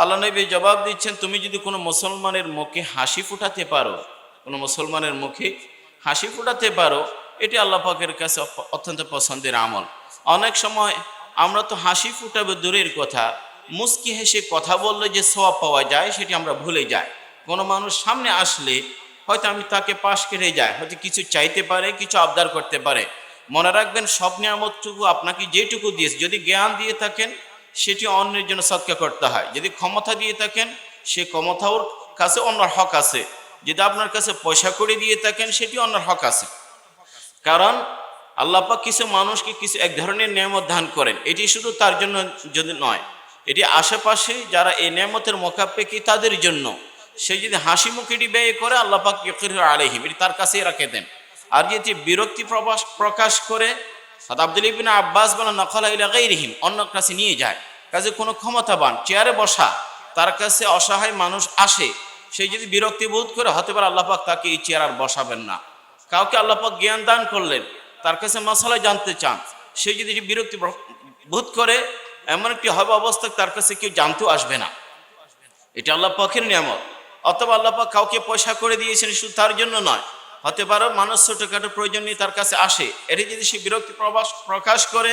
আল্লাহ নবী জবাব দিচ্ছেন, তুমি যদি কোনো মুসলমানের মুখে হাসি ফুটাতে পারো, কোনো মুসলমানের মুখে হাসি ফুটাতে পারো, এটি আল্লাহ পাকের কাছে অত্যন্ত পছন্দের আমল। অনেক সময় আমরা তো হাসি ফুটাবে দূরের কথা মুস্কি হেসে কথা বললে যে সওয়াব পাওয়া যায়, সেটি আমরা ভুলে যাই। কোনো মানুষ সামনে আসলে হয়তো আমি তাকে পাশ কেটে যাই, হয়তো কিছু চাইতে পারে, কিছু আবদার করতে পারে। মনে রাখবেন, সব নিয়ামতটুকু আপনাকে যেটুকু দিয়েছে। যদি জ্ঞান দিয়ে থাকেন সেটি অন্যের জন্য সৎকার করতে হয়। যদি ক্ষমতা দিয়ে থাকেন, সে ক্ষমতা ওর কাছে অন্যর হক আছে। যদি আপনার কাছে পয়সা করে দিয়ে থাকেন, সেটি অন্যর হক আছে। কারণ আল্লাপাক কিছু মানুষকে কিছু এক ধরনের নিয়ামত দান করেন। এটি শুধু তার জন্য যদি নয়, এটি আশেপাশে যারা এই নিয়ামতের মোকাপেক্ষি তাদের জন্য। সে যদি হাসি মুখে এটি ব্যয় করে আল্লাপাক আলহিম এটি তার কাছেই রাখে দেন। আর যদি বিরক্তি প্রকাশ প্রকাশ করে আব্দুল আব্বাস বলেন নকলা ইলাকাই রহিম অন্য কাছে নিয়ে যায়। কাজে কোনো ক্ষমতাবান, চেয়ারে বসা, তার কাছে অসহায় মানুষ আসে, সে যদি বিরক্তি বোধ করে হতে পারে আল্লাপাক তাকে এই চেয়ার আর বসাবেন না। কাউকে আল্লাপাক জ্ঞান দান করলেন, তার কাছে মশলা জানতে চান, সে যদি বিরক্তি বোধ করে, এমন একটি হবে অবস্থা, তার কাছে কেউ জানতেও আসবে না। এটা আল্লাহ পাকের নিয়ামত। অথবা আল্লাহ পাক কাউকে পয়সা করে দিয়েছেন শুধু তার জন্য নয় হতে পারে, মানুষ ছোটখাটো প্রয়োজন নিয়ে তার কাছে আসে। এটি যদি সে বিরক্তি প্রবাস প্রকাশ করে,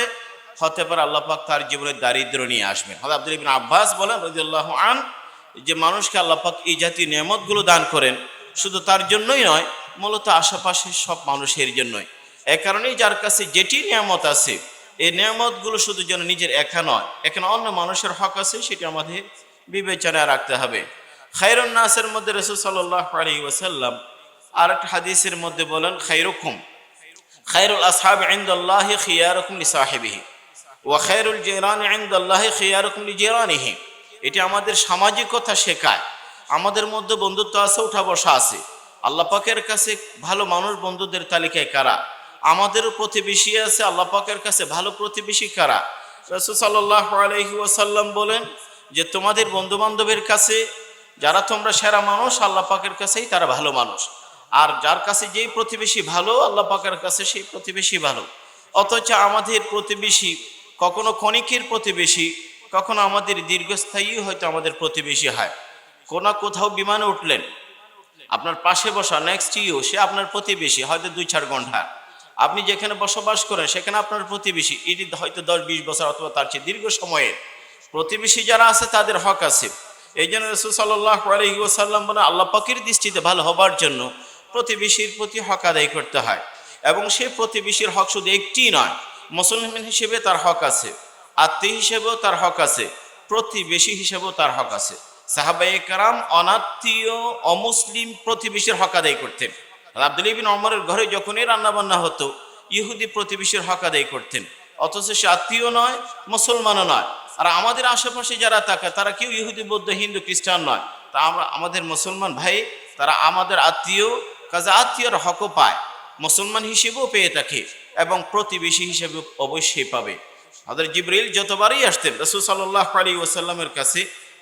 হতে পারে আল্লাহ পাক তার জীবনে দারিদ্র নিয়ে আসবেন। হয়তো আব্দুল ইবিন আব্বাস বলেন রদিউল্লাহ আন, যে মানুষকে আল্লাহ পাক এই জাতীয় নিয়ামতগুলো দান করেন, শুধু তার জন্যই নয়, মূলত আশেপাশের সব মানুষের জন্যই। এ কারণেই যার কাছে যেটি নিয়ামত আছে, এই নিয়ামতগুলো শুধু যেন নিজের একা নয়, এখানে অন্য মানুষের হক আছে, সেটি আমাদের বিবেচনায় রাখতে হবে। খাইরুন নাসের মধ্যে রসুল সাল্লাহ আলী ওসাল্লাম আর একটা হাদিসের মধ্যে বলেন খাইরুকুম খাইরুল আসহাব ইন্দাল্লাহি খিয়ারুকুম লিসাহিবিহি ওয়া খাইরুল জিরান ইন্দাল্লাহি খিয়ারুকুম লিজিরানিহি এটি আমাদের সামাজিকতা শেখায়। আমাদের মধ্যে বন্ধুত্ব আছে, উঠা বসা আছে। আল্লাহ পাকের কাছে ভালো মানুষ বন্ধুদের তালিকায় কারা? আমাদেরও প্রতিবেশী আছে, আল্লাহ পাকের কাছে ভালো প্রতিবেশী কারা? রসুল সাল্লাহ আলহি ওয়াসাল্লাম বলেন যে, তোমাদের বন্ধু বান্ধবের কাছে, যারা তোমরা সেরা মানুষ, আল্লাহ পাকের কাছেই তারা ভালো মানুষ। আর যার কাছে যেই প্রতিবেশী ভালো, আল্লাহ পাকের কাছে সেই প্রতিবেশী ভালো। অথচ আমাদের প্রতিবেশী কখনো ক্ষণিকের প্রতিবেশী, কখনো আমাদের দীর্ঘস্থায়ী হয়তো আমাদের প্রতিবেশী হয়। কোনো কোথাও বিমানে উঠলেন, আপনার পাশে বসা নেক্সট ইউ সে আপনার প্রতিবেশী, হয়তো দুই চার ঘণ্টা। আপনি যেখানে বসবাস করেন, সেখানে আপনার প্রতিবেশী, এটি হয়তো দশ বিশ বছর অথবা তার চেয়ে দীর্ঘ সময়ের। প্রতিবেশী যারা আছে, তাদের হক আছে। এই জন্য রসুল সাল্লাহ আলহিউসাল্লাম বলে আল্লাহ পাকের দৃষ্টিতে ভালো হবার জন্য প্রতিবেশীর প্রতি হক আদায় করতে হয় এবং সেই প্রতিবেশীর হক শুধু একটি নয়, মুসলমান হিসেবে তার হক আছে, আত্মীয় হিসেবেও তার হক আছে, প্রতিবেশী হিসেবেও তার হক আছে। সাহাবাই কারাম অনাত্মীয়, অমুসলিম প্রতিবেশীর হক আদায় করতেন। আব্দুল ইবিন অমরের ঘরে যখনই রান্নাবান্না হতো, ইহুদি প্রতিবেশীর হক আদায় করতেন। অথচ সে আত্মীয় নয়, মুসলমানও নয়। আর আমাদের আশেপাশে যারা থাকে, তারা কেউ ইহুদি, বৌদ্ধ, হিন্দু, খ্রিস্টান নয়। তা আমরা, আমাদের মুসলমান ভাই, তারা আমাদের আত্মীয় কাজে আত্মীয়র হকও পায়। মুসলমান হিসেবেও পেয়ে থাকে এবং প্রতিবেশী হিসেবে অবশ্যই পাবে। আমাদের জিবরিল যতবারই আসতেন, রসুল সাল্লাহ আলী ওসাল্লামের কাছে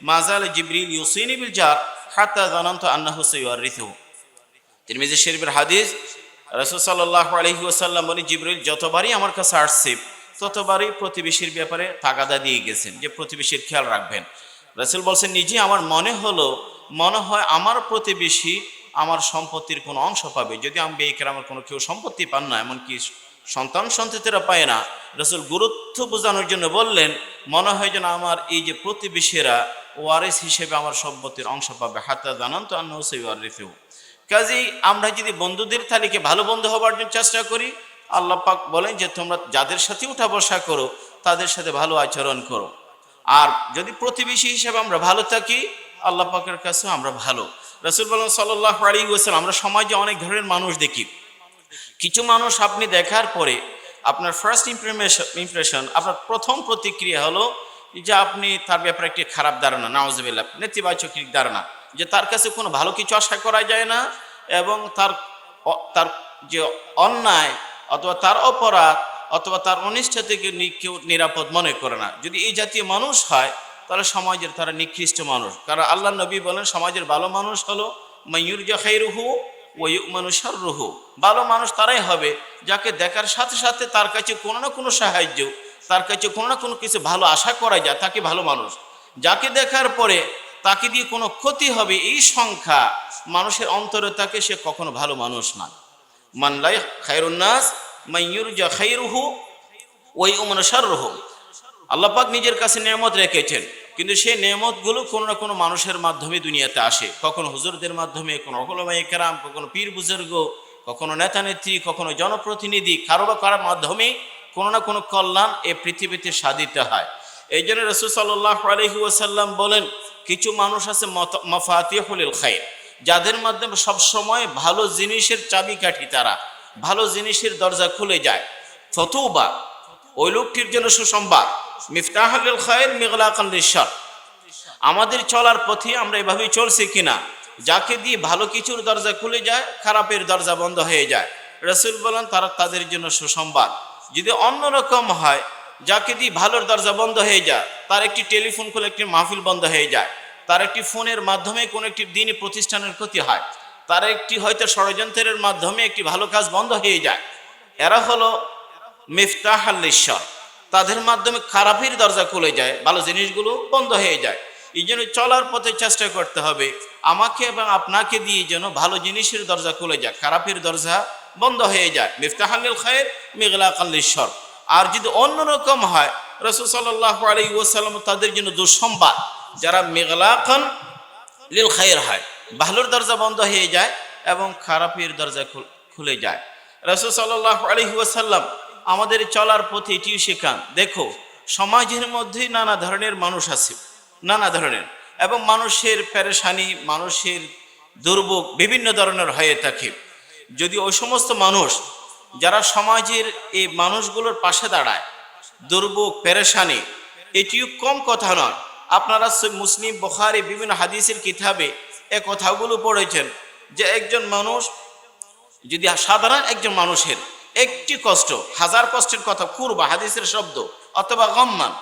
মাজাল জিবরিল ইউসিনী বিল জার হাত্তা জানান্ত আন্না হুসাইয়ার ঋতু তিরমিজি শরীফের হাদিস, রসুল সাল্লাহ আলহি ওসাল্লাম বলে জিবরিল যতবারই আমার কাছে আসছে, ততবারই প্রতিবেশীর ব্যাপারে তাগাদা দিয়ে গেছেন, যে প্রতিবেশীর খেয়াল রাখবেন। রসুল বলছেন, নিজে আমার মনে হলো, মনে হয় আমার প্রতিবেশী আমার সম্পত্তির কোনো অংশ পাবে। যদি আমি বেকার আমার কোনো কেউ সম্পত্তি পান না, এমনকি সন্তান সন্ততিরা পায় না, রসুল গুরুত্ব বোঝানোর জন্য বললেন, মনে হয় যেন আমার এই যে প্রতিবেশীরা ওয়ারিস হিসেবে আমার সম্পত্তির অংশ পাবে। হাতা জানান তো ওয়ারিসেও কাজেই আমরা যদি বন্ধুদের তালিকে ভালো বন্ধু হবার জন্য চেষ্টা করি, আল্লাহ পাক বলেন যে তোমরা যাদের সাথে উঠা বসা করো, তাদের সাথে ভালো আচরণ করো। আর যদি প্রতিবেশী হিসেবে আমরা ভালো থাকি, আল্লাহ পাকের কাছেও আমরা ভালো। রসুল বলেন সাল্লাহ আলী ওসালাম আমরা সমাজে অনেক ধরনের মানুষ দেখি। কিছু মানুষ আপনি দেখার পরে আপনার ফার্স্ট ইমপ্রেশন ইমপ্রেশন আপনার প্রথম প্রতিক্রিয়া হলো যে আপনি তার ব্যাপারে একটি খারাপ ধারণা নাওজবিল্লা নেতিবাচক ধারণা, যে তার কাছে কোনো ভালো কিছু আশা করা যায় না এবং তার তার যে অন্যায় অথবা তার অপরাধ অথবা তার অনিষ্ঠ থেকে কেউ নিরাপদ মনে করে না। যদি এই জাতীয় মানুষ হয় তাহলে সমাজের, তারা নিকৃষ্ট মানুষ। কারণ আল্লাহ নবী বলেন, সমাজের ভালো মানুষ হলো ময়ূর জাখাইরুহু মানুষ রুহু ভালো মানুষ তারাই হবে যাকে দেখার সাথে সাথে তার কাছে কোনো না কোনো সাহায্য, তার কাছে কোনো না কোনো কিছু ভালো আশা করা যায়, তাকে ভালো মানুষ। যাকে দেখার পরে তাকে দিয়ে কোনো ক্ষতি হবে এই সংখ্যা মানুষের অন্তরে তাকে সে কখনো ভালো মানুষ না। মানলাই খায়রুন্নাস মাইয়ুরজা খাইরুহু ওই উমন সাররুহু আল্লাহ পাক নিজের কাছে নিয়ামত রেখেছেন। কিন্তু সেই নিয়ামতগুলো কোনো না কোনো মানুষের মাধ্যমে দুনিয়াতে আসে। কখনো হুজুরদের মাধ্যমে কোনো অকলমাই কেরাম, কখনো পীর বুজুর্গ, কখনো নেতা নেত্রী, কখনো জনপ্রতিনিধি কারও বা কারোর মাধ্যমে কোনো না কোনো কল্যাণ এ পৃথিবীতে সাধিত হয়। এই জন্য রসুল সাল্লাহ বলেন, কিছু মানুষ আছে মফাতি মফাতিহুল খাই যাদের মাধ্যমে সবসময় ভালো জিনিসের চাবিকাঠি তারা, ভালো জিনিসের দরজা খুলে যায়। ফতুবা, ওই লোকটির জন্য সুসংবাদ মিফতাহুল খায়ের মেঘলাকাল নিঃস্বর আমাদের চলার পথে আমরা এভাবেই চলছি কিনা? যাকে দিয়ে ভালো কিছুর দরজা খুলে যায়, খারাপের দরজা বন্ধ হয়ে যায়। রসুল বলেন, তারা তাদের জন্য সুসংবাদ। যদি অন্যরকম হয়, যাকে দিয়ে ভালোর দরজা বন্ধ হয়ে যায়, তার একটি টেলিফোন খুলে একটি মাহফিল বন্ধ হয়ে যায়। তার একটি ফোনের মাধ্যমে কোনো একটি দিনই প্রতিষ্ঠানের ক্ষতি হয়। তার একটি হয়তো ষড়যন্ত্রের মাধ্যমে একটি ভালো কাজ বন্ধ হয়ে যায়। এরা হলো মিফতাহ আল্লিশ্বর তাদের মাধ্যমে খারাপের দরজা খুলে যায়, ভালো জিনিসগুলো বন্ধ হয়ে যায়। এই জন্য চলার পথে চেষ্টা করতে হবে, আমাকে এবং আপনাকে দিয়ে যেন ভালো জিনিসের দরজা খুলে যায়, খারাপের দরজা বন্ধ হয়ে যায়। মিফতাহাল্লিল খায়ের মেঘলা কাল্লিশ্বর আর যদি অন্যরকম হয়, রসুল সাল্লাহ আলী ওসালাম তাদের জন্য দুঃসম্বাদ যারা মেঘলা খান লিল খায়ের হয়, ভালোর দরজা বন্ধ হয়ে যায় এবং খারাপের দরজা খুলে যায়। রসুল সাল্লাহ আলী ওসাল্লাম আমাদের চলার পথে এটিও শেখান। দেখো, সমাজের মধ্যে নানা ধরনের মানুষ আছে, নানা ধরনের। এবং মানুষের পেরেশানি, মানুষের দুর্ভোগ বিভিন্ন ধরনের হয়ে থাকে। যদি ওই সমস্ত মানুষ যারা সমাজের এই মানুষগুলোর পাশে দাঁড়ায়, দুর্ভোগ, পেরেশানি, এটিও কম কথা নয়। আপনারা মুসলিম, বখারি, বিভিন্ন হাদিসের কিতাবে এ কথাগুলো পড়েছেন যে একজন মানুষ, যদি সাধারণ একজন মানুষের একটি কষ্ট, হাজার কষ্টের কথা, কুরবা, হাদিসের শব্দ, অথবা গম্মান।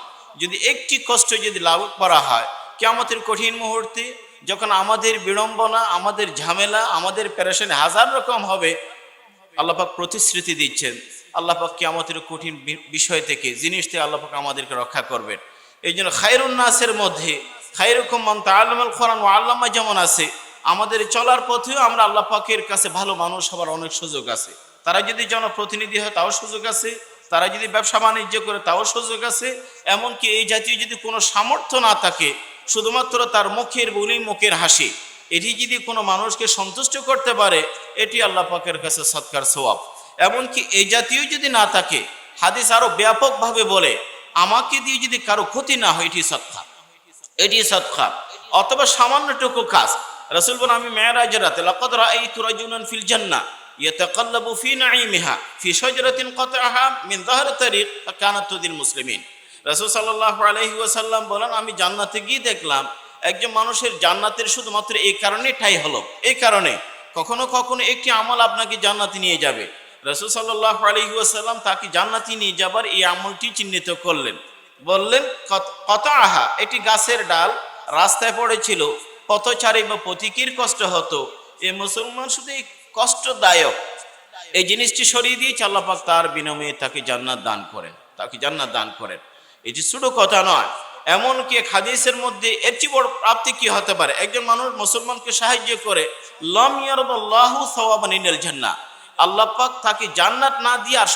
যদি একটি কষ্ট যদি লাভ করা হয় কেমতের কঠিন মুহূর্তে যখন আমাদের বিড়ম্বনা, আমাদের ঝামেলা, আমাদের প্যারেশানি হাজার রকম হবে আল্লাপাক প্রতিশ্রুতি দিচ্ছেন আল্লাপাক কেমতের কঠিন বিষয় থেকে, জিনিস থেকে আল্লাপাক আমাদেরকে রক্ষা করবেন। এই জন্য খায়রুন নাসের মধ্যে, খায়রুকুম মান তাআল্লামাল কোরআন ও আল্লামা যেমন আছে, আমাদের চলার পথেও আমরা আল্লাহ পাকের কাছে ভালো মানুষ হবার অনেক সুযোগ আছে। তারা যদি জনপ্রতিনিধি হয়, তাও সুযোগ আছে। তারা যদি ব্যবসা বাণিজ্য করে, তাও সুযোগ আছে। এমনকি এই জাতীয় যদি কোনো সামর্থ্য না থাকে, শুধুমাত্র তার মুখের বলি, মুখের হাসি, এটি যদি কোনো মানুষকে সন্তুষ্ট করতে পারে, এটি আল্লাহ পাকের কাছে সৎকার সোয়াব এমনকি এই জাতীয় যদি না থাকে, হাদিস আরও ব্যাপকভাবে বলে, আমাকে দিয়ে যদি কারও ক্ষতি না হয়, এটি সৎকার এটি সৎকার অথবা সামান্যটুকু কাজ। রসুল বল আমি মেয়েরাজ রাতে, লকদ রাআইতু রাজুলান ফিল জান্নাহ। يتقلب في نعيمها في شجرة قطعها من ظهر طريق فكانت تؤذي المسلمين রাসূল সাল্লাল্লাহু আলাইহি ওয়াসাল্লাম বলেন আমি জান্নাতে গিয়ে দেখলাম একজন মানুষের জান্নাতের শুধুমাত্র এই কারণে ঠাই হলো এই কারণে কখনো কখনো একটি আমল আপনাকে জান্নাতে নিয়ে যাবে রাসূল সাল্লাল্লাহু আলাইহি ওয়াসাল্লাম তাকে জান্নাতে নিয়ে যাবার এই আমলটি চিহ্নিত করলেন বললেন কত আহা এটি গাছের ডাল রাস্তায় পড়েছিল পথচারী বা পথিকের কষ্ট হতো এই মুসলমান শুধু এই কষ্টদায়ক। এই জিনিসটি সরিয়ে দিয়ে আল্লাপাক তার বিনিময়ে তাকে জান্নাত দান করেন, তাকে জান্নাত দান করেন। এটি ছোট কথা নয়, এমনকি এক হাদিসের মধ্যে এর চেয়ে বড় প্রাপ্তি কি হতে পারে? একজন মানুষ মুসলমানকে সাহায্য করে, লম ইয়ারদাল্লাহু সাওয়াবান ইনাল জান্নাহ। তাকে জান্নাত না দিয়ে আর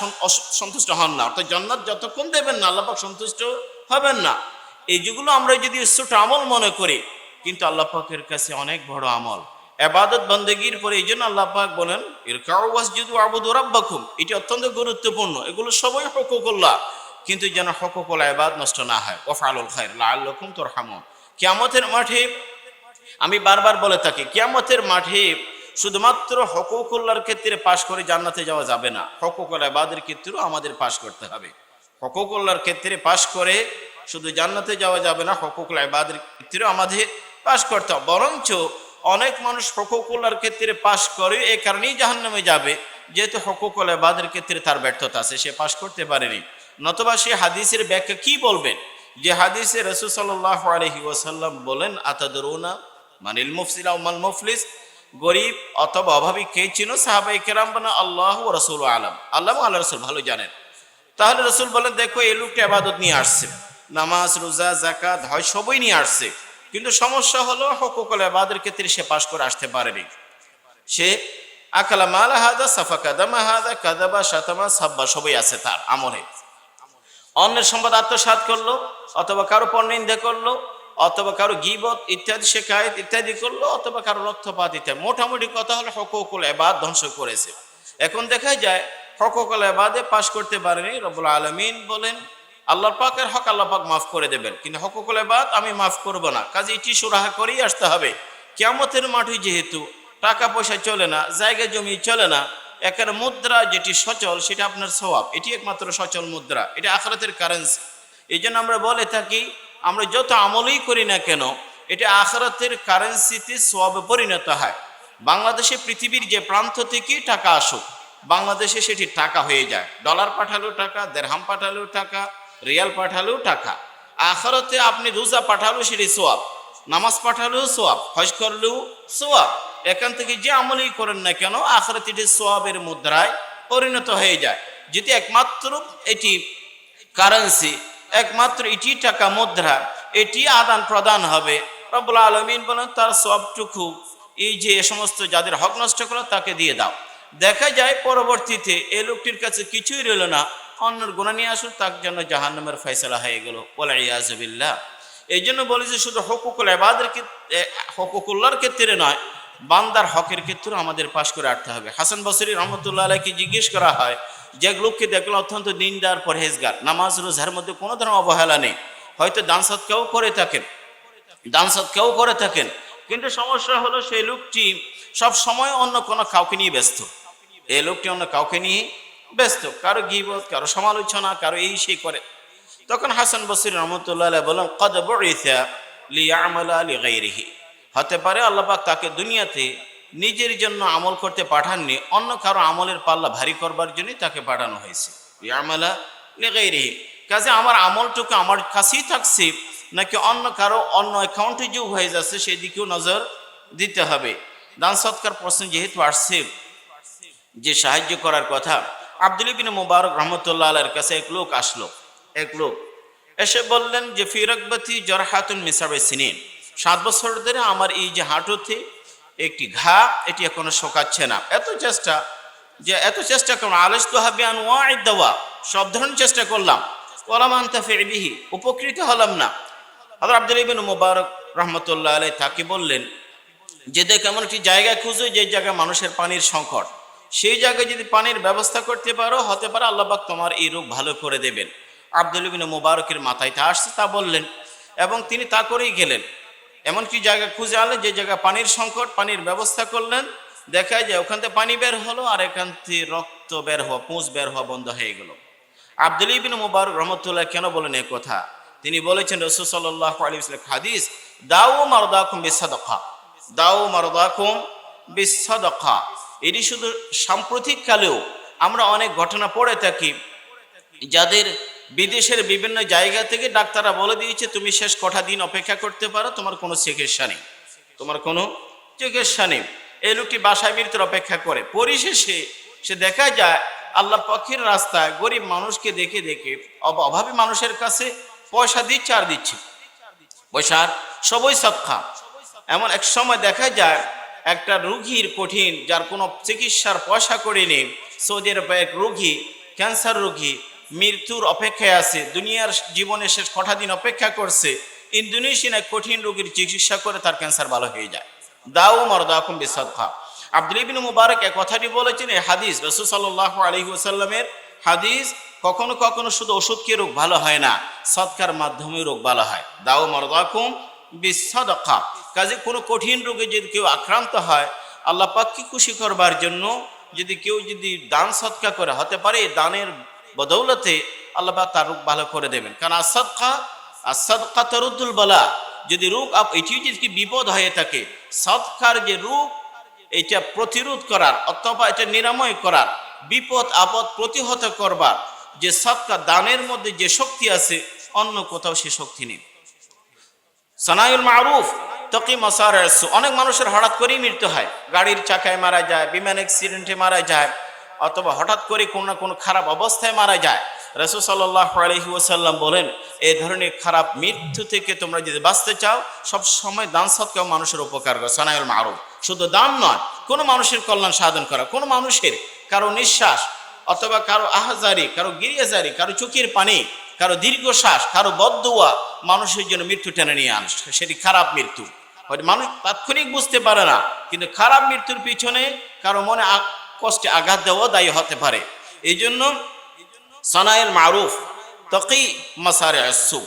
সন্তুষ্ট হন না। অর্থাৎ জান্নাত যতক্ষণ দেবেন না, আল্লাহ পাক সন্তুষ্ট হবেন না। এই যেগুলো আমরা যদি ছোট আমল মনে করি, কিন্তু আল্লাহ পাকের কাছে অনেক বড় আমল। এবাদত বন্দেগীর পরে এই জন্য আল্লাহ পাক বলেন এর কাউবাসজুদু আবুদু রাব্বাকুম। এটি অত্যন্ত গুরুত্বপূর্ণ। এগুলো সবাই হকুকুল্লাহ। কিন্তু যেন হকুকুল এবাদ নষ্ট না হয়। ওফালুল খায়ের লাল্লকুম তোর হামুন কিয়ামতের মাঠে আমি বারবার বলে থাকি, কিয়ামতের মাঠে শুধুমাত্র হকুকুল্লার ক্ষেত্রে পাশ করে জান্নাতে যাওয়া যাবে না। হকুকুল এবাদের ক্ষেত্রেও আমাদের পাশ করতে হবে। হকুকুল্লার ক্ষেত্রে পাশ করে শুধু জান্নাতে যাওয়া যাবে না, হকুকুল এবাদের ক্ষেত্রেও আমাদের পাশ করতে হবে। বরঞ্চ অনেক মানুষ হকুকুল্লার ক্ষেত্রে পাশ করে, এ কারণেই জাহান নামে যাবে। যেহেতু হকুকুল এবাদের ক্ষেত্রে তার ব্যর্থতা আছে, সে পাশ করতে পারেনি। নতবা সে হাদিসের ব্যাখ্যা কি বলবেন? যে হাদিসে রসুল সাল্লাহ আলহি ওসাল্লাম বলেন, আতাদরুনা মানিল মুফসিলা মাল মুফলিস? গরিব অথবা অভাবী কে চিনো সাহাবাই কেরাম বানা আল্লাহ রসুল আলম। আল্লাহ আল্লাহ রসুল ভালো জানেন। তাহলে রসুল বলেন, দেখো, এই লোকটা আবাদত নিয়ে আসছে। নামাজ, রোজা জাকাত হয় সবই নিয়ে আসছে। কিন্তু সমস্যা হলো হকুকল এবাদের ক্ষেত্রে সে পাশ করে আসতে পারেনি। সে আকালা মালা হাদা সাফা কাদামা হাদা কাদাবা সাতামা, সাব্বা, সবই আছে তার আমলে। অন্যের সম্পদ আত্মসাৎ করল, অথবা কারও পরনিন্দা করল, অথবা কারও গিবত ইত্যাদি শেখায়ত ইত্যাদি করল, অথবা কারও রক্তপাত ইত্যাদি। মোটামুটি কথা হলো হকুকুল এবাদ ধ্বংস করেছে। এখন দেখা যায় হকুকুল এবাদে পাশ করতে পারেনি রবুল আলমিন বলেন আল্লাহর পাকের হক আল্লাহ পাক মাফ করে দেবেন। কিন্তু হকুকুল বাদ আমি মাফ করব না। কাজে এটি সুরাহা করেই আসতে হবে। কেমতের মাঠে যেহেতু টাকা পয়সা চলে না, জায়গা জমি চলে না, একের মুদ্রা যেটি সচল, সেটা আপনার স্বভাব এটি একমাত্র সচল মুদ্রা। এটা আখরাতের কারেন্সি এই জন্য আমরা বলে থাকি, আমরা যত আমলই করি না কেন, এটা আখরাতের কারেন্সিতে সবে পরিণত হয়। বাংলাদেশে পৃথিবীর যে প্রান্ত থেকে টাকা আসুক, বাংলাদেশে সেটি টাকা হয়ে যায়। ডলার পাঠালেও টাকা দেড়হাম পাঠালেও টাকা রিয়াল পাঠালেও টাকা। আখরাতে আপনি রোজা পাঠালেও সেটি সোয়াব। নামাজ পাঠালেও সোয়াব, হজ করলেও সোয়াব। এখান থেকে যে আমলই করেন না কেন, আখরাতে এটি সোয়াবের মুদ্রায় পরিণত হয়ে যায়। যদি একমাত্র এটি কারেন্সি একমাত্র এটি টাকা মুদ্রা, এটি আদান প্রদান হবে। রব্বুল আলমিন বলেন, তার সবটুকু এই যে সমস্ত যাদের হক নষ্ট করল তাকে দিয়ে দাও। দেখা যায় পরবর্তীতে এই লোকটির কাছে কিছুই রইল না। অন্যের গুণা নিয়ে আসুন তার জন্য জাহান্নামের ফয়সলা হয়ে গেল। বলে ইয়াজবিল্লা এই জন্য বলি যে শুধু হকুকুল এবাদের হকুকুল্লার ক্ষেত্রে নয়, বান্দার হকের ক্ষেত্রে আমাদের পাশ করে আটতে হবে। হাসান বসরি রহমতুল্লাহ আলাইকে জিজ্ঞেস করা হয়, যে লোককে দেখল অত্যন্ত দিনদার পরহেজগার, নামাজ, রোজার মধ্যে কোনো ধরনের অবহেলা নেই। হয়তো দান সৎকাও করে থাকেন, দান সৎকাও করে থাকেন। কিন্তু সমস্যা হলো সেই লোকটি সব সময় অন্য কোনো কাউকে নিয়ে ব্যস্ত। এই লোকটি অন্য কাউকে নিয়ে ব্যস্ত, কারও গিবত, কারও সমালোচনা, কারও এই সেই করে। তখন হাসান বসির রহমতুল্লাহ বলেন, কদ বুইসা লিয়ামালা লিগাইরিহি। হতে পারে আল্লাপাক তাকে দুনিয়াতে নিজের জন্য আমল করতে পাঠাননি, অন্য কারও আমলের পাল্লা ভারী করবার জন্যই তাকে পাঠানো হয়েছে। লিয়ামালা লিগাইরিহি। কাজে আমার আমলটুকু আমার কাছেই থাকছে, নাকি অন্য কারও অন্য অ্যাকাউন্টে যোগ হয়ে যাচ্ছে, সেদিকেও নজর দিতে হবে? দান সৎকার প্রশ্ন যেহেতু আসছে, যে সাহায্য করার কথা আব্দুল ইবিন মুবারক রহমতুল্লাহ আলার কাছে এক লোক আসলো। এক লোক এসে বললেন যে ফিরকবতী জরহাতুন মিসাবে সিনিন। সাত বছর ধরে আমার এই যে হাঁটুতে একটি ঘা, এটি এখনও শোকাচ্ছে না। এত চেষ্টা যে, এত চেষ্টা করলাম। আলস তো হাবিয়ান ওয়াইদ দেওয়া, সব ধরনের চেষ্টা করলাম। ওলাম আনতা ফেরবিহি উপকৃত হলাম না। আবার আব্দুল ইবিন মুবারক রহমতুল্লাহ আলাই তাকে বললেন যে, দেখ, এমন একটি জায়গা খুঁজো যে জায়গায় মানুষের পানির সংকট। সেই জায়গায় যদি পানির ব্যবস্থা করতে পারো, হতে পারে আল্লাহবাক তোমার এই রোগ ভালো করে দেবেন। আব্দুল ইবিন মুবারকের মাথায় তা আসছে, তা বললেন এবং তিনি তা করেই গেলেন। এমন কি জায়গা খুঁজে আনলেন, যে জায়গায় পানির সংকট, পানির ব্যবস্থা করলেন দেখা যায় ওখান থেকে পানি বের হলো আর এখান থেকে রক্ত বের হওয়া, পুঁজ বের হওয়া বন্ধ হয়ে গেল। আব্দুল ইবিন মুবারক রহমতুল্লাহ কেন বলেন এ কথা? তিনি বলেছেন, রসুল সাল্লাহ হাদিস দাও মারদাকুম বিসাদকা দাও মারদাকুম বিসাদকা। এটি শুধু সাম্প্রতিক কালেও আমরা অনেক ঘটনা পড়ে থাকি, যাদের বিদেশের বিভিন্ন জায়গা থেকে ডাক্তাররা বলে দিয়েছে, তুমি শেষ কটা দিন অপেক্ষা করতে পারো, তোমার কোনো চিকিৎসা নেই। তোমার কোনো চিকিৎসা নেই। এই লোকটি বাসায় মৃত্যুর অপেক্ষা করে। পরিশেষে সে দেখা যায় আল্লাহ পক্ষের রাস্তায় গরিব মানুষকে দেখে দেখে অভাবী মানুষের কাছে পয়সা দিচ্ছে আর দিচ্ছে। পয়সার সবই সক্ষা এমন এক সময় দেখা যায় একটা রুগীর কঠিন, যার কোনো চিকিৎসার পয়সা করে নেই, সৌদি আরবে এক রোগী ক্যান্সার রোগী, মৃত্যুর অপেক্ষায় আছে, দুনিয়ার জীবনে শেষ কটা দিন অপেক্ষা করছে ইন্দোনেশিয়ান এক কঠিন রোগীর চিকিৎসা করে তার ক্যান্সার ভালো হয়ে যায়। দাও মরদাকুম বিসাদখা আব্দুল ইবিন মুবারক এক কথাটি বলেছেন, এই হাদিস, রসুল সাল্লাহ আলহি হাদিস, কখনো কখনো শুধু ওষুধকে রোগ ভালো হয় না, সৎকার মাধ্যমে রোগ ভালো হয়। দাও মরদাকুম বিসাদখা কাজে কোনো কঠিন রোগে যদি কেউ আক্রান্ত হয়, আল্লাহ পাককে খুশি করবার জন্য যদি কেউ যদি দান সৎকা করে, হতে পারে দানের বদৌলতে আল্লাহ পাক তার রোগ ভালো করে দেবেন। কারণ আসাদকা আসাদকা তরুদ্দুল বলা। যদি রোগ আপ এটি যদি বিপদ হয়ে থাকে, সৎকার যে রোগ, এটা প্রতিরোধ করার অথবা এটা নিরাময় করার, বিপদ আপদ প্রতিহত করবার যে সৎকার দানের মধ্যে যে শক্তি আছে, অন্য কোথাও সে শক্তি নেই। সানায়ুল মারুফ, তকি মসার অনেক মানুষের হঠাৎ করেই মৃত্যু হয়। গাড়ির চাকায় মারা যায়, বিমান অ্যাক্সিডেন্টে মারা যায়, অথবা হঠাৎ করে কোনো না কোনো খারাপ অবস্থায় মারা যায়। রসুল সাল্লাহ আলহি ওসাল্লাম বলেন এই ধরনের খারাপ মৃত্যু থেকে তোমরা যদি বাঁচতে চাও, সব সময় দান সৎকাও মানুষের উপকার করে। সানায়ুল মারুফ। শুধু দান নয়, কোনো মানুষের কল্যাণ সাধন করা, কোনো মানুষের কারও নিঃশ্বাস অথবা কারও আহাজারি, কারও গিরিয়াজারি, কারও চুকির পানি কারও দীর্ঘশ্বাস, কারও বদুয়া মানুষের জন্য মৃত্যু টেনে নিয়ে আন। সেটি খারাপ মৃত্যু। হয়তো মানুষ তাৎক্ষণিক বুঝতে পারে না, কিন্তু খারাপ মৃত্যুর পিছনে কারও মনে কষ্টে আঘাত দেওয়া দায়ী হতে পারে। এই জন্য সানায়েল মারুফ, তকি মাসারে আসু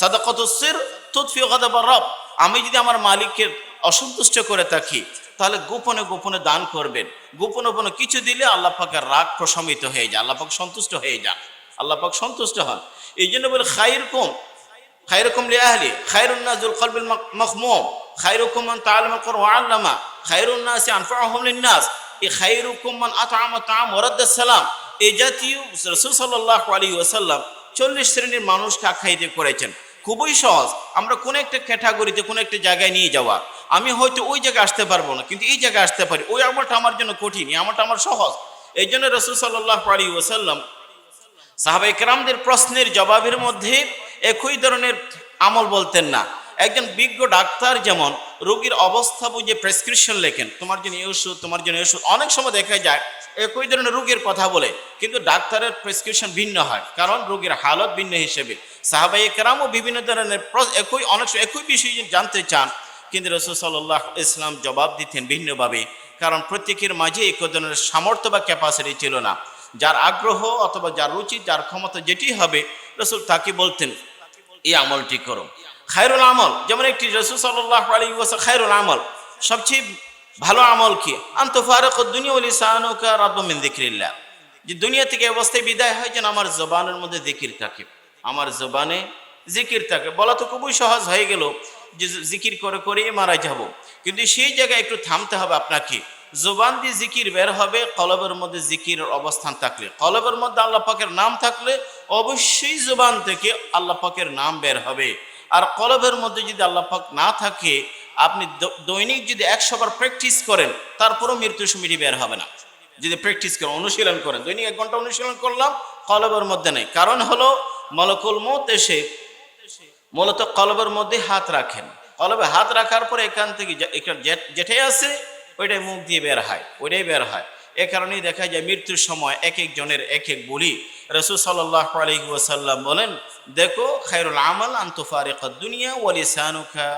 সাদাকতুসির তুৎফি গাদাব রব। আমি যদি আমার মালিককে অসন্তুষ্ট করে থাকি, তাহলে গোপনে গোপনে দান করবেন। গোপনে গোপনে কিছু দিলে আল্লাহ পাকের রাগ প্রশমিত হয়ে যায়, আল্লাহ পাক সন্তুষ্ট হয়ে যান। আল্লাহ পাক সন্তুষ্ট হন। এই জন্য বলে খাইর কম খাইরুকুম লিআহলি খাইরুন নাস যুল কলবিল মখমুম খাইরুকুম মান তাআলামা কুরআন আল্লামা খাইরুন নাসি আনফাউহুম লিন-নাস এই খাইরুকুম মান আতআমা তাআম সালাম, এই জাতীয় রাসূল সাল্লাল্লাহু আলাইহি ওয়াসাল্লাম 40 শ্রেণির মানুষকে আখ্যায়িত করেছেন। খুবই সহজ, আমরা কোন একটা ক্যাটাগরিতে কোন একটা জায়গায় নিয়ে যাওয়া, আমি হয়তো ওই জায়গায় আসতে পারব না, কিন্তু এই জায়গায় আসতে পারি, ওই আমলটা আমার জন্য কঠিন, এই আমলটা আমার সহজ। এই জন্য রসুল সাল্লাল্লাহু আলাইহি ওয়াসাল্লাম সাহাবা ইকরামদের প্রশ্নের জবাবের মধ্যে একই ধরনের আমল বলতেন না। একজন বিজ্ঞ ডাক্তার যেমন রোগীর অবস্থা বুঝে প্রেসক্রিপশন লেখেন, তোমার জন্য এই ওষুধ, তোমার জন্য এই ওষুধ। অনেক সময় দেখা যায় একই ধরনের রোগীর কথা বলে, কিন্তু ডাক্তারের প্রেসক্রিপশন ভিন্ন হয়, কারণ রোগীর হালত ভিন্ন হিসেবে। সাহাবাই একরামও বিভিন্ন ধরনের একই, অনেক একই বিষয় জানতে চান, কিন্তু রসুল সাল্লাহ ইসলাম জবাব দিতেন ভিন্নভাবে, কারণ প্রত্যেকের মাঝে এক ধরনের সামর্থ্য বা ক্যাপাসিটি ছিল না। যার আগ্রহ অথবা যার রুচি, যার ক্ষমতা যেটি হবে, রসুল তাকে বলতেন এই আমলটি করো। খায়রুল আমল, যেমন একটি রসুল সাল্লাহ আলী খায়রুল আমল, সবচেয়ে ভালো আমল কি? আন্ত ফারক দুনিয়া যে দুনিয়া থেকে অবস্থায় বিদায় হয় যেন আমার জবানের মধ্যে জিকির থাকে। আমার জবানে জিকির থাকে। বলা তো খুবই সহজ হয়ে গেল যে জিকির করে করেই মারা যাব। কিন্তু সেই জায়গায় একটু থামতে হবে আপনাকে। জবান দিয়ে জিকির বের হবে, কলবের মধ্যে জিকিরের অবস্থান থাকলে। কলবের মধ্যে আল্লাহ পাকের নাম থাকলে অবশ্যই জবান থেকে আল্লাহ পাকের নাম বের হবে। আর কলবের মধ্যে যদি আল্লাহ পাক না থাকে, আপনি দৈনিক যদি একশো বার প্র্যাকটিস করেন, তারপরেও মৃত্যু সুমিটি বের হবে না। যদি প্র্যাকটিস করেন, অনুশীলন করেন, দৈনিক এক ঘণ্টা অনুশীলন করলাম, কলবের মধ্যে নেই। কারণ হলো, মলকুল মত এসে মূলত কলবের মধ্যে হাত রাখেন। কলবে হাত রাখার পরে এখান থেকে যেটাই আছে ওইটাই মুখ দিয়ে বের হয়, ওইটাই বের হয়। এ কারণেই দেখা যায় মৃত্যুর সময় এক একজনের এক এক বলি। রসুল সাল্লাহ আলাইহি ওয়াসাল্লাম বলেন, দেখো, খায়রুল আমল আন্তফারিক দুনিয়া ওয়ালিসানুখা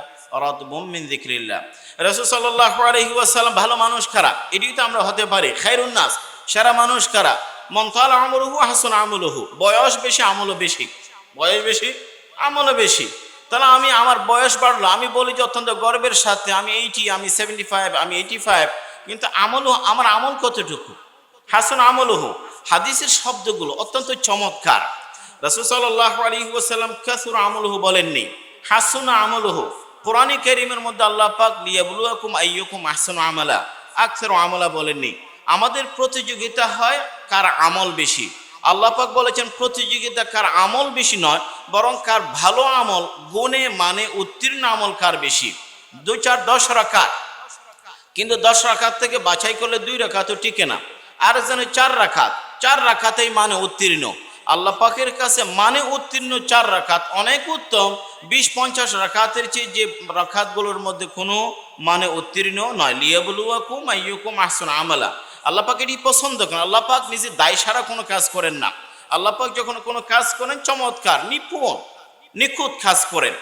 রাতবুম মিন যিকরিল্লাহ। রাসূল সাল্লাল্লাহু আলাইহি ওয়াসাল্লাম ভালো মানুষ কারা? এটাই তো আমরা হতে পারি। খায়রুন নাস, সারা মানুষ কারা? মন তালা আমলুহু হাসান আমলুহু, বয়স বেশি, আমলও বেশি। বয়স বেশি, আমলও বেশি। তাহলে আমি আমার বয়স বাড়লো, আমি বলি যে অত্যন্ত গর্বের সাথে, আমি এইটি, আমি সেভেন্টি ফাইভ আমি এইটি ফাইভ কিন্তু আমলও, আমার আমল কতটুকু? হাসান আমলহু, হাদিসের শব্দগুলো অত্যন্ত চমৎকার। রাসূল সাল্লাল্লাহু আলাইহি ওয়াসাল্লাম কাসুর আমলহু বলেননি, হাসুন আমলহু, কোরআনে কারীমের মধ্যে আল্লাহ পাক লিয়াবলুয়াকুম আইয়ুকুম আহসানু আমালা, আকসারু আমলা বলেননি। আমাদের প্রতিযোগিতা হয় কার আমল বেশি? আল্লাহ পাক বলেছেন, প্রতিযোগিতা কার আমল বেশি নয়, বরং কার ভালো আমল গুণে মানে উত্তীর্ণ আমল কার বেশি? দুই চার, দশ রাকাত। কিন্তু দশ রাখাত থেকে বাছাই করলে দুই রাখাতও টিকে না। আর যেন চার রাখাত চার রাখাতেই মানে উত্তীর্ণ। আল্লাহ পাকের কাছে মানে উত্তীর্ণ চার রাখাত অনেক উত্তম। বিশ, পঞ্চাশ রাখাতের চেয়ে যে রাখাতগুলোর মধ্যে কোনো মানে উত্তীর্ণ নয়। লিয়াবলুয়াকুম আইয়ুকুম আহসান আমালা। আল্লাহ পাক এটি পছন্দ করেন আল্লাহ পাক নিজে দায় সারা কোনো কাজ করেন না। আল্লাহ পাক যখন কোনো কাজ করেন, চমৎকার, নিপুণ, নিখুঁত কাজ করেন।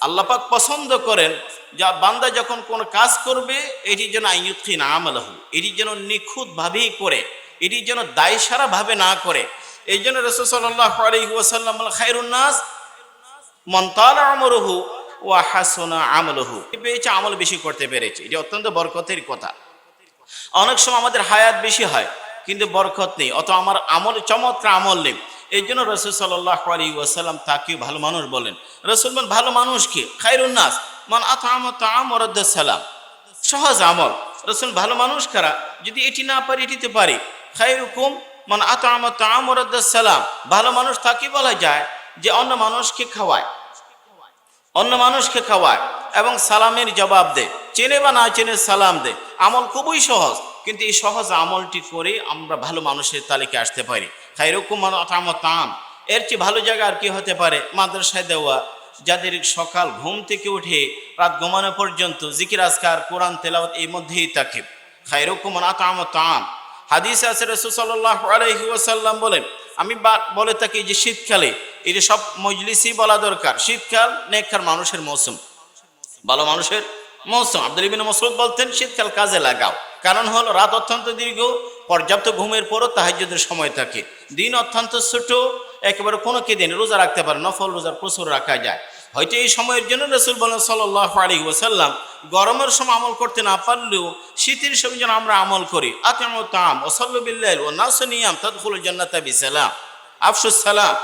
আল্লাপাক পছন্দ করেন যা বান্দা যখন কোন কাজ করবে, এটি যেন আইয়ুৎকিন আমলহু, এটি যেন নিখুঁত ভাবেই করে, এটি যেন দায়সারা ভাবে না করে। এই জন্য রসুল সাল্লাহ আলাইহি ওয়াসাল্লাম খায়রুন নাস মন্তাল আমরহু ও হাসনা আমলহু। পেয়েছে আমল বেশি করতে পেরেছে। এটি অত্যন্ত বরকতের কথা। অনেক সময় আমাদের হায়াত বেশি হয়, কিন্তু বরকত নেই অত আমার আমল, চমৎকার আমল নেই। এই জন্য রসুল সাল্লাহ ওয়াসাল্লাম তাকেও ভালো মানুষ বলেন। রসুল মান ভালো মানুষ কি? খাইরুন্নাস মান সালাম। সহজ আমল। রসুল ভালো মানুষ কারা? যদি এটি না পারি, এটিতে পারি। খাইরুকুম মান আতাম তাম সালাম। ভালো মানুষ তাকে বলা যায় যে অন্য মানুষকে খাওয়ায়। অন্য মানুষকে খাওয়ায় এবং সালামের জবাব দে চেনে বা না চেনে সালাম দে আমল খুবই সহজ, কিন্তু এই সহজ আমলটি করে আমরা ভালো মানুষের তালিকায় আসতে পারি। খাইরকুম তাম। এর চেয়ে ভালো জায়গা আর কি হতে পারে? মাদ্রাসায় দেওয়া। যাদের সকাল ঘুম থেকে উঠে, রাত ঘুমানো পর্যন্ত জিকির, আজকার, কোরআন, তেলাওয়াত এই মধ্যেই থাকে। খাইরকুম আতাম তাম। হাদিস আছে রসুল সাল্লাহ আলহি ওয়াসাল্লাম বলেন আমি বলে থাকি যে শীতকালে যে সব মজলিসই বলা দরকার। শীতকাল নেককার মানুষের মৌসুম। ভালো মানুষের মৌসুম। আব্দুল ইবিন মসরুদ বলতেন, শীতকাল কাজে লাগাও। কারণ হলো, রাত অত্যন্ত দীর্ঘ, পর্যাপ্ত ঘুমের পরও তাহাজ্যদের সময় থাকে। দিন অত্যন্ত ছোট, একেবারে কোনো কি দিন রোজা রাখতে পারে নফল রোজা প্রচুর রাখা যায়। হয়তো এই সময়ের জন্য রসুল বলেন সাল্লাহ আলী ওসাল্লাম গরমের সময় আমল করতে না পারলেও শীতের সময় যেন আমরা আমল করি। আতম তাম ও সল্লবিল্লাহ ও নাসনিয়াম তদফুল জান্নাতা বিসালাম। আফসুস সালাম।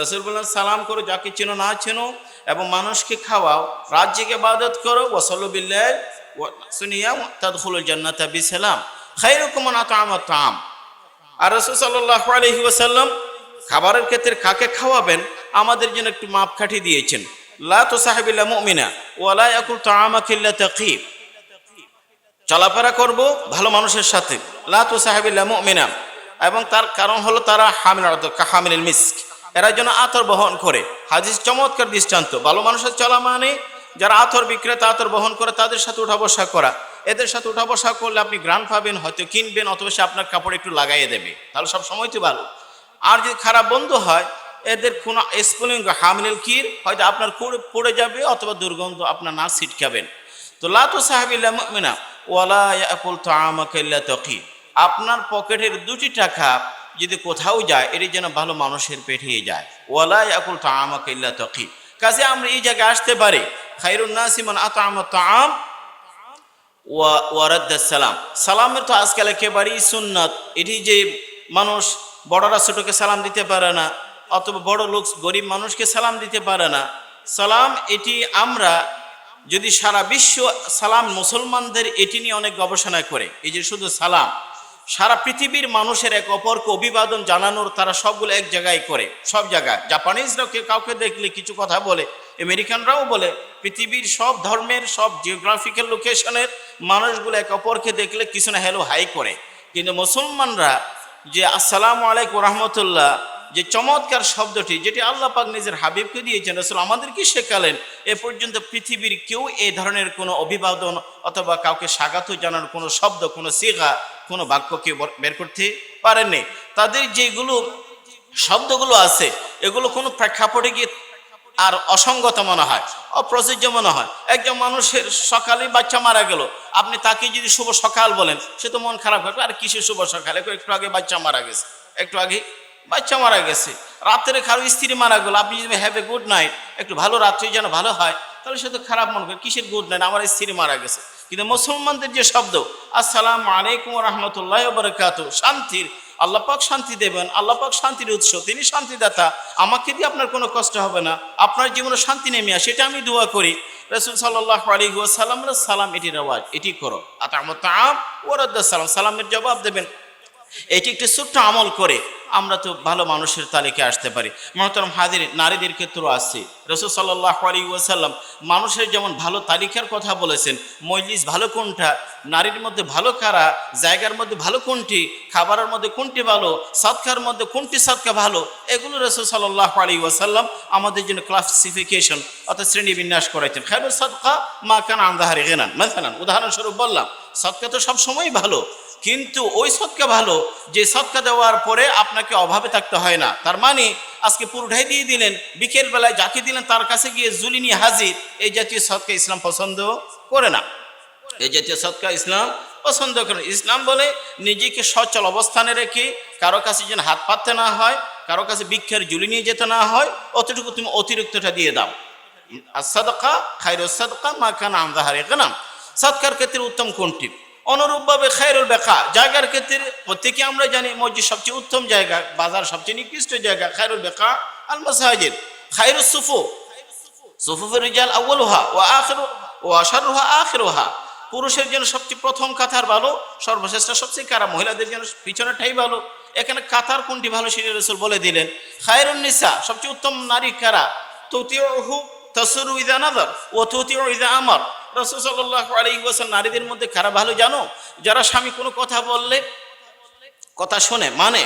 রসুল বললেন সালাম করো, যাকে চেনো না চেনো, এবং মানুষকে খাওয়াও। রাজ্যকে বাদত করো ওসলবিল্লাহ সুনিয়াম তদফুল জান্নাতা বিসালাম। খাইরকম আতাম তাম আর রসুল সাল্লাহ আলহি ওসাল্লাম খাবারের ক্ষেত্রে কাকে খাওয়াবেন, আমাদের জন্য একটু মাপ মাপকাঠি দিয়েছেন। লা তো সাহেবিল্লা মুমিনা ওয়ালা ইয়াকুল তাআমাকিল্লা তাকিব। চলাফেরা করব ভালো মানুষের সাথে। লা তো সাহেবিল্লা মুমিনা। এবং তার কারণ হলো তারা হামিল হামিল মিস্ক। এরা যেন আতর বহন করে। হাদিস চমৎকার দৃষ্টান্ত। ভালো মানুষের চলা মানে যারা আতর বিক্রেতা, আতর বহন করে, তাদের সাথে উঠা বসা করা। এদের সাথে উঠা বসা করলে আপনি গ্রান পাবেন, হয়তো কিনবেন, অথবা সে আপনার কাপড় একটু লাগাইয়ে দেবে। তাহলে সব সময় তো ভালো। আর যদি খারাপ বন্ধু হয় এদের কোনো স্পুলিং হামিল কির, হয়তো আপনার পড়ে যাবে অথবা দুর্গন্ধ আপনার না ছিটকাবেন। তো লাতু সাহাবিল্লা মুমিনা ওয়ালা ইয়াকুল তাআমাকা ইল্লা তাকি আপনার পকেটের দুটি টাকা যদি কোথাও যায়, এটি যেন ভালো মানুষের পেঠিয়ে যায়। ওয়ালা ইয়াকুল তাআমাকা ইল্লা তাকি কাজে আমরা এই জায়গায় আসতে পারি। খাইরুন নাসি মান আতামা তাআম ওয়া ওয়ারাদ্দাস সালাম। সালামের তো আজকাল একেবারেই সুন্নাত। এটি যে মানুষ বড়রা ছোটকে সালাম দিতে পারে না। অথবা বড় লোক গরিব মানুষকে সালাম দিতে পারে না। সালাম এটি আমরা যদি সারা বিশ্ব সালাম মুসলমানদের এটি নিয়ে অনেক গবেষণা করে, এই যে শুধু সালাম, সারা পৃথিবীর মানুষের এক অপরকে অভিবাদন জানানোর তারা সবগুলো এক জায়গায় করে, সব জায়গায়। জাপানিজরাও কেউ কাউকে দেখলে কিছু কথা বলে, আমেরিকানরাও বলে, পৃথিবীর সব ধর্মের, সব জিওগ্রাফিক্যাল লোকেশনের মানুষগুলো এক অপরকে দেখলে কিছু না হ্যালো হাই করে। কিন্তু মুসলমানরা যে আসসালামু আলাইকুম রহমতুল্লাহ যে চমৎকার শব্দটি যেটি আল্লাহ পাক নিজের হাবিবকে দিয়েছেন, রসুল আমাদেরকে শেখালেন, এ পর্যন্ত পৃথিবীর কেউ এ ধরনের কোনো অভিবাদন অথবা কাউকে স্বাগত জানানোর কোনো শব্দ, কোনো সিগা, কোনো বাক্যকে বর- বের করতে পারেননি। তাদের যেগুলো শব্দগুলো আছে, এগুলো কোনো প্রেক্ষাপটে গিয়ে আর অসঙ্গত মনে হয়, অপ্রযোজ্য মনে হয়। একজন মানুষের সকালে বাচ্চা মারা গেল, আপনি তাকে যদি শুভ সকাল বলেন, সে তো মন খারাপ হবে আর কিসের শুভ সকাল? একটু আগে বাচ্চা মারা গেছে। একটু আগে বাচ্চা মারা গেছে। রাত্রে কারও স্ত্রী মারা গেল, আপনি যদি হ্যাভ এ গুড নাইট একটু ভালো রাত্রে যেন ভালো হয়, তাহলে সে তো খারাপ মনে করে, কিসের গুড নাইট আমার স্ত্রী মারা গেছে। কিন্তু মুসলমানদের যে শব্দ, আসসালাম আলাইকুম রহমতুল্লাহ বরকাত শান্তির, আল্লাহ পাক শান্তি দেবেন, আল্লাহ পাক শান্তির উৎস, তিনি শান্তিদাতা, আমাকে দিয়ে আপনার কোনো কষ্ট হবে না, আপনার জীবনে শান্তি নেমে আসে, এটা আমি দোয়া করি। রসুল সাল্লাহ আলী সালাম সালাম এটি রেওয়াজ, এটি করো। আতামত আম ওরদ্দা সালাম, সালামের জবাব দেবেন। এটি একটি ছোট্ট আমল করে আমরা তো ভালো মানুষের তালিকায় আসতে পারি। মহতরম হাজির নারীদের ক্ষেত্রেও আসছি রসুল সাল্লাহ আলী ওয়াসাল্লাম মানুষের যেমন ভালো তালিকার কথা বলেছেন, মজলিস ভালো কোনটা, নারীর মধ্যে ভালো কারা, জায়গার মধ্যে ভালো কোনটি, খাবারের মধ্যে কোনটি ভালো সৎকার মধ্যে কোনটি সৎকা ভালো, এগুলো রসুল সাল্লাহ আলী ওয়াসাল্লাম আমাদের জন্য ক্লাসিফিকেশন অর্থাৎ শ্রেণি বিন্যাস করাইতেন। খায়রুল সদকা মা কান আমদাহারি গেনান উদাহরণস্বরূপ বললাম সৎকা তো সবসময় ভালো কিন্তু ওই সৎকা ভালো, যে সৎকা দেওয়ার পরে আপনাকে অভাবে থাকতে হয় না। তার মানে আজকে পুরোটাই দিয়ে দিলেন, বিকেল বেলায় যাকে দিলেন তার কাছে গিয়ে জুলি নিয়ে হাজির, এই জাতীয় সৎকা ইসলাম পছন্দ করে না। এই জাতীয় সৎকা ইসলাম পছন্দ করে ইসলাম বলে নিজেকে সচল অবস্থানে রেখে কারও কাছে যেন হাত পাততে না হয়, কারও কাছে ভিক্ষার জুলি নিয়ে যেতে না হয়, অতটুকু তুমি অতিরিক্তটা দিয়ে দাও। আর সদকা খাইর সদকা মা কান আমদাহারে কেনাম সৎকার ক্ষেত্রে উত্তম কোনটি? অনুরূপভাবে খায়রুল বেকা, জায়গার ক্ষেত্রে প্রত্যেকে আমরা জানি মসজিদ সবচেয়ে উত্তম জায়গা, বাজার সবচেয়ে নিকৃষ্ট জায়গা, খায়রুল বেকা আল মাসাজিদ খায়রুল সুফু সুফুফের রিজাল আউ্লুহা ও আখের ও আশারুহা আখেরুহা। পুরুষের জন্য সবচেয়ে প্রথম কাতার ভালো, সর্বশ্রেষ্ঠ সবচেয়ে কারা, মহিলাদের জন্য পিছনেরটাই ভালো। এখানে কাতার কোনটি ভালো সেটি রসুল বলে দিলেন। খায়রুন নিসা, সবচেয়ে উত্তম নারী কারা? তুতিহু তসরু ইদা নাদর ও তুতিউ ইদা আমার। রসুল সাল্লাহ নারীদের মধ্যে কারা ভালো জানো? যারা স্বামী কোনো কথা বললে, কথা শোনে মানে?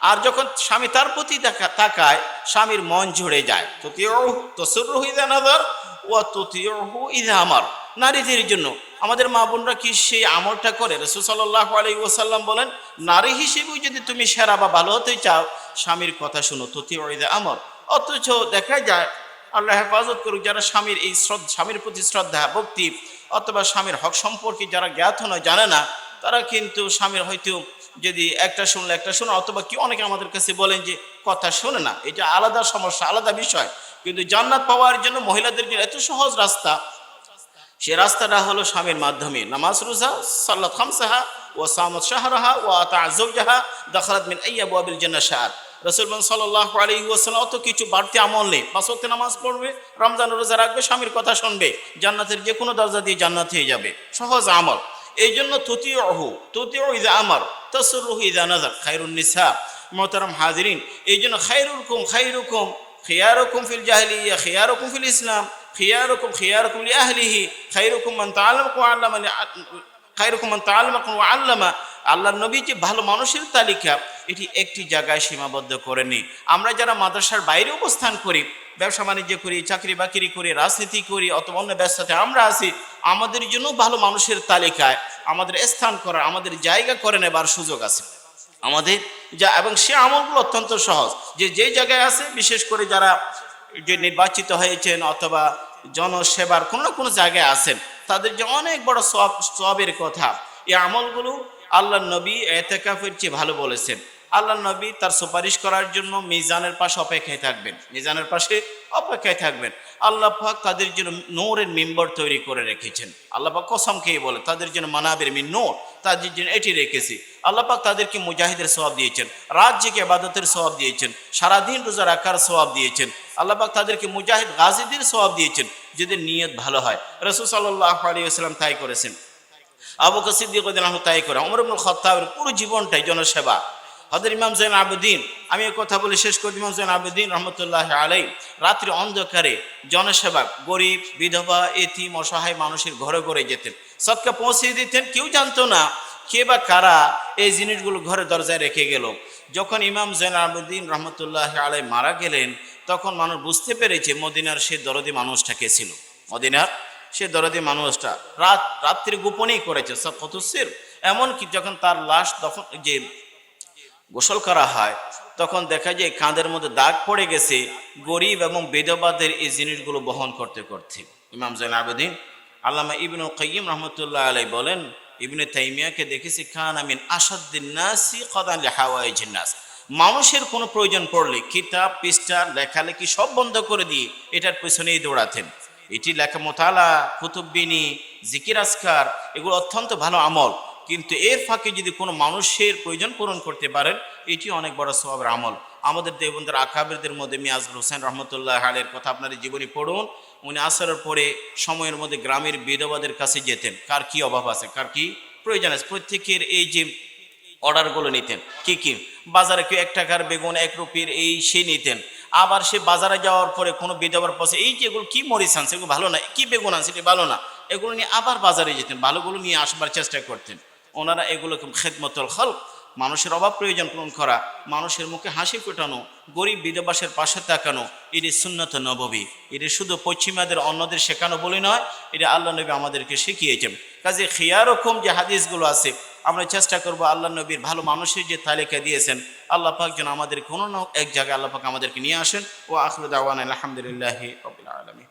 আর যখন স্বামী তার প্রতি তাকায়, স্বামীর মন ঝরে যায়। আমার নারীদের জন্য। আমাদের মা বোনরা কি সেই আমলটা করে? রসুল সাল্লাহ আলী ওসাল্লাম বলেন, নারী হিসেবেও যদি তুমি সেরা বা ভালো হতে চাও, স্বামীর কথা শুনো ততি ইদা আমর অথচ দেখা যায় আল্লাহ হেফাজত করুক, যারা স্বামীর এই শ্রদ্ধা, স্বামীর প্রতি শ্রদ্ধা, ভক্তি অথবা স্বামীর হক সম্পর্কে যারা জ্ঞাত নয়, জানে না, তারা কিন্তু স্বামীর হয়তো যদি একটা শুনলে একটা শোনা, অথবা কি অনেকে আমাদের কাছে বলেন যে কথা শোনে না। এটা আলাদা সমস্যা, আলাদা বিষয়। কিন্তু জান্নাত পাওয়ার জন্য মহিলাদের জন্য এত সহজ রাস্তা। সে রাস্তাটা হলো স্বামীর মাধ্যমে। নামাজ রোজা, সাল্লাত খামসাহা ও সামদ শাহরাহা ও আতা জাহা দখলাত মিন আইয়া বাবিল জান্না শাহ রসুলবান সাল্লাহ আলী ওয়াসাল্লাম, অত কিছু বাড়তি আমল নেই। পাঁচ ওয়াক্ত নামাজ পড়বে, রমজান রোজা রাখবে, স্বামীর কথা শুনবে, জান্নাতের যে কোনো দরজা দিয়ে জান্নাত হয়ে যাবে। সহজ আমল। এই জন্য ততীয় অহু ততীয় ইদা আমার, তসরুহ ইদা নাজার খাইরুন নিসা, মোহতারাম হাজিরিন। এই জন্য খাইরুকুম খাইরুকুম খিয়ারুকুম ফিল জাহিলিয়া, খিয়ারুকুম ফিল ইসলাম, খিয়ারুকুম খিয়ারুকুম লি আহলিহি খাইরুকুম মান তাআলামাকুম আল্লামা আল্লামা। আল্লাহর নবী যে ভালো মানুষের তালিকা, এটি একটি জায়গায় সীমাবদ্ধ করেনি আমরা যারা মাদ্রাসার বাইরে অবস্থান করি, ব্যবসা বাণিজ্য করি, চাকরি বাকরি করি, রাজনীতি করি অথবা অন্য ব্যবসাতে আমরা আছি, আমাদের জন্য ভালো মানুষের তালিকায়, আমাদের স্থান করার, আমাদের জায়গা করে নেবার সুযোগ আছে। আমাদের যা, এবং সে আমলগুলো অত্যন্ত সহজ। যে যে জায়গায় আছে, বিশেষ করে যারা যে নির্বাচিত হয়েছেন অথবা জনসেবার কোনো না কোনো জায়গায় আছেন তাদের যে অনেক বড় সব, সবের কথা। এই আমলগুলো আল্লাহ নবী এতেকাফের চেয়ে ভালো বলেছেন। আল্লাহ নবী তার সুপারিশ করার জন্য মিজানের পাশে অপেক্ষায় থাকবেন। মিজানের পাশে অপেক্ষায় থাকবেন। আল্লাহ পাক তাদের জন্য নোরের মেম্বার তৈরি করে রেখেছেন। আল্লাহ পাক কসম খেয়ে বলে, তাদের জন্য মানাবের মিন নোর, তাদের জন্য এটি রেখেছি। আল্লাহ পাক তাদেরকে মুজাহিদের সবাব দিয়েছেন জেগে আবাদতের সবাব দিয়েছেন, সারাদিন রোজা রাখার সবাব দিয়েছেন। আল্লাহ পাক তাদেরকে মুজাহিদ গাজীদের সবাব দিয়েছেন যদি নিয়ত ভালো হয়। রসুল সাল্লাহ আলী আসসালাম তাই করেছেন। আবু কাসিদ্দিক তাই করে অমর খত্তাবের পুরো জীবনটাই জনসেবা। হজর ইমাম জৈন আবুদ্দিন, আমি কথা বলে শেষ করি ইমাম জৈন আবেদিন রহমতুল্লাহ আলাই রাত্রি অন্ধকারে জনসেবা গরিব, বিধবা, এতিম, অসহায় মানুষের ঘরে ঘরে যেতেন। সৎকা পৌঁছে দিতেন, কেউ জানতো না কে বা কারা এই জিনিসগুলো ঘরে দরজায় রেখে গেল। যখন ইমাম জৈন আবেদিন রহমতুল্লাহ আলাই মারা গেলেন, তখন মানুষ বুঝতে পেরেছে মদিনার সে দরদি মানুষটা কে ছিল। মদিনার সে দরদি মানুষটা রাত, রাত্রি গোপনেই করেছে সব কতুসির এমনকি যখন তার লাশ দফন, যে গোসল করা হয়, তখন দেখা যায় কাঁধের মধ্যে দাগ পড়ে গেছে, গরিব এবং বেদবাদের এই জিনিসগুলো বহন করতে করতে। ইমাম জৈন আবেদিন, আল্লামা ইবনু কাইম রহমতুল্লাহ আলাই বলেন, ইবনে তাইমিয়াকে দেখেছি খান আমিন আসাদ্দিন নাসি কদান হাওয়াই জিন্নাস মানুষের কোনো প্রয়োজন পড়লে কিতাব, পৃষ্ঠা, লেখালেখি সব বন্ধ করে দিয়ে এটার পেছনেই দৌড়াতেন। এটি লেখা মোতালা, কুতুববিনী, জিকির আসকার এগুলো অত্যন্ত ভালো আমল। কিন্তু এর ফাঁকে যদি কোনো মানুষের প্রয়োজন পূরণ করতে পারেন, এটি অনেক বড় স্বভাবের আমল। আমাদের দেবন্দের আকাবিরদের মধ্যে মিয়াজুল হোসেন রহমতুল্লাহ আলের কথা আপনার জীবনী পড়ুন, উনি আসার পরে সময়ের মধ্যে গ্রামের বিধবাদের কাছে যেতেন। কার কি অভাব আছে, কার কি প্রয়োজন আছে? প্রত্যেকের এই যে অর্ডারগুলো নিতেন, কি কি? বাজারে কেউ এক টাকার বেগুন, এক রুপির এই সে নিতেন। আবার সে বাজারে যাওয়ার পরে কোনো বিধবার পাশে, এই যে এগুলো কি মরিচ আনছে, এগুলো ভালো না, কি বেগুন আনছে, এটা ভালো না। এগুলো নিয়ে আবার বাজারে যেতেন, ভালোগুলো নিয়ে আসবার চেষ্টা করতেন। ওনারা এগুলোকে খেদমতল খল মানুষের অভাব প্রয়োজন পূরণ করা, মানুষের মুখে হাসি ফোটানো, গরিব বিধবাসের পাশে তাকানো, এটি সুন্নত নববী। এটি শুধু পশ্চিমাদের অন্যদের শেখানো বলে নয়, এটা আল্লাহ নবী আমাদেরকে শিখিয়েছেন। কাজে খিয়ারকম যে হাদিসগুলো আছে, আমরা চেষ্টা করব আল্লাহ নবীর ভালো মানুষের যে তালিকা দিয়েছেন, আল্লাহ পাক যেন আমাদের কোনো না এক জায়গায় আল্লাহ পাক আমাদেরকে নিয়ে আসেন। ও আখরুদ আওয়ান আলহামদুলিল্লাহ আলমী